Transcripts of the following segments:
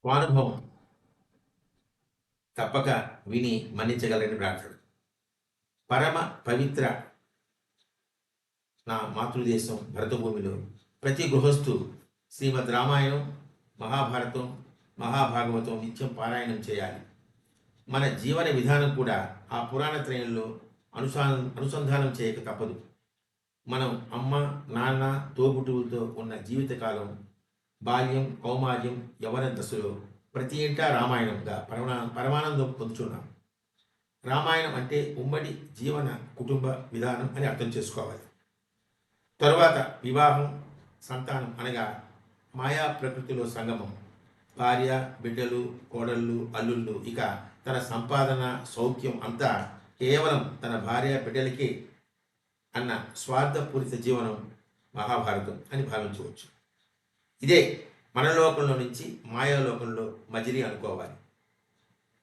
స్వానుభవం. తప్పక విని మన్నించగలని ప్రార్థన పరమ పవిత్ర నా మాతృదేశం భరతభూమిలో ప్రతి గృహస్థు శ్రీమద్ రామాయణం మహాభారతం మహాభాగవతం నిత్యం పారాయణం చేయాలి. మన జీవన విధానం కూడా ఆ పురాణ త్రయంలో అనుసా అనుసంధానం చేయక తప్పదు. మనం అమ్మ నాన్న తోబుట్టువులతో ఉన్న జీవితకాలం బాల్యం కౌమార్యం యవన దశలో ప్రతి ఇంటా రామాయణంగా పరమా పరమానందం పొందుతున్నాం రామాయణం అంటే ఉమ్మడి జీవన కుటుంబ విధానం అని అర్థం చేసుకోవాలి. తరువాత వివాహం సంతానం అనగా మాయా ప్రకృతిలో సంగమం. భార్య బిడ్డలు కోడళ్ళు అల్లుళ్ళు ఇక తన సంపాదన సౌఖ్యం అంతా కేవలం తన భార్య బిడ్డలకే అన్న స్వార్థపూరిత జీవనం మహాభారతం అని భావించవచ్చు. ఇదే మన లోకంలో నుంచి మాయాలోకంలో మజిలీ అనుకోవాలి.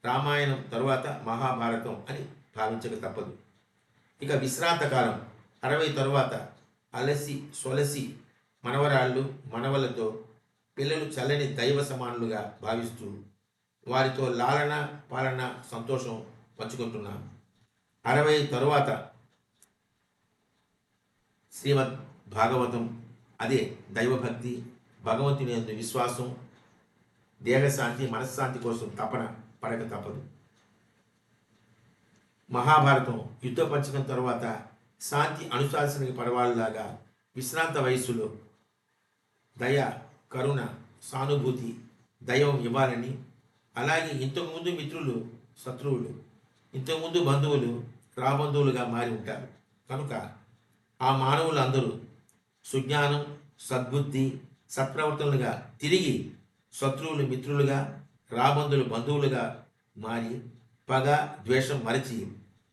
రామాయణం తరువాత మహాభారతం అని భావించక తప్పదు. ఇక విశ్రాంతకాలం అరవై తరువాత అలసి సొలసి మనవరాళ్ళు మనవలతో పిల్లలు చల్లని దైవ సమానులుగా భావిస్తూ వారితో లాలన పాలన సంతోషం పంచుకుంటున్నాం. అరవై తరువాత శ్రీమద్ భాగవతం అదే దైవభక్తి భగవంతుని ఎందు విశ్వాసం దేహశాంతి మనశ్శాంతి కోసం తపన పడక తప్పదు. మహాభారతం యుద్ధ పంచకం తర్వాత శాంతి అనుశాసనకి పడవాళ్ళలాగా విశ్రాంత వయస్సులో దయ కరుణ సానుభూతి దైవం ఇవ్వాలని అలాగే ఇంతకుముందు మిత్రులు శత్రువులు ఇంతకుముందు బంధువులు రాబంధువులుగా మారి ఉంటారు. కనుక ఆ మానవులందరూ సుజ్ఞానం సద్బుద్ధి సత్ప్రవర్తనలుగా తిరిగి శత్రువులు మిత్రులుగా రాబంధులు బంధువులుగా మారి పగ ద్వేషం మరచి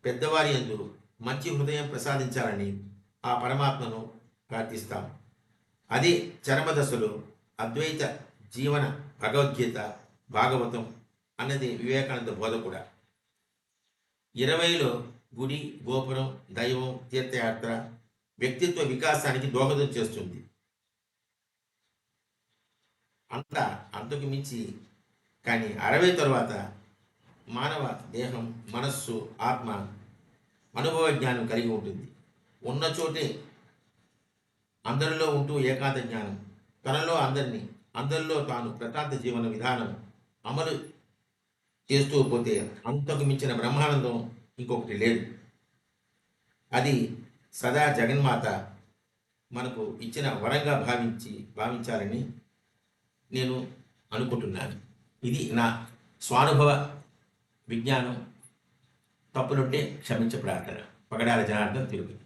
పెద్దవారి అందు మంచి హృదయం ప్రసాదించాలని ఆ పరమాత్మను ప్రార్థిస్తాం. అది చరమదశలో అద్వైత జీవన భగవద్గీత భాగవతం అన్నది వివేకానంద బోధ కూడా ఇరవైలో గుడి గోపురం దైవం తీర్థయాత్ర వ్యక్తిత్వ వికాసానికి దోహదం చేస్తుంది. అంత అంతకు మించి కానీ అరవై తరువాత మానవ దేహం మనస్సు ఆత్మ అనుభవ జ్ఞానం కలిగి ఉంటుంది. ఉన్న చోటే అందరిలో ఉంటూ ఏకాంత జ్ఞానం తనలో అందరినీ అందరిలో తాను ప్రశాంత జీవన విధానం అమలు చేస్తూ పోతే అంతకు మించిన బ్రహ్మానందం ఇంకొకటి లేదు. అది సదా జగన్మాత మనకు ఇచ్చిన వరంగా భావించి భావించాలని నేను అనుకుంటున్నాను. ఇది నా స్వానుభవ విజ్ఞానం తప్పులుంటే క్షమించ ప్రార్థన. పగడాల జనార్దన్ తిరుగు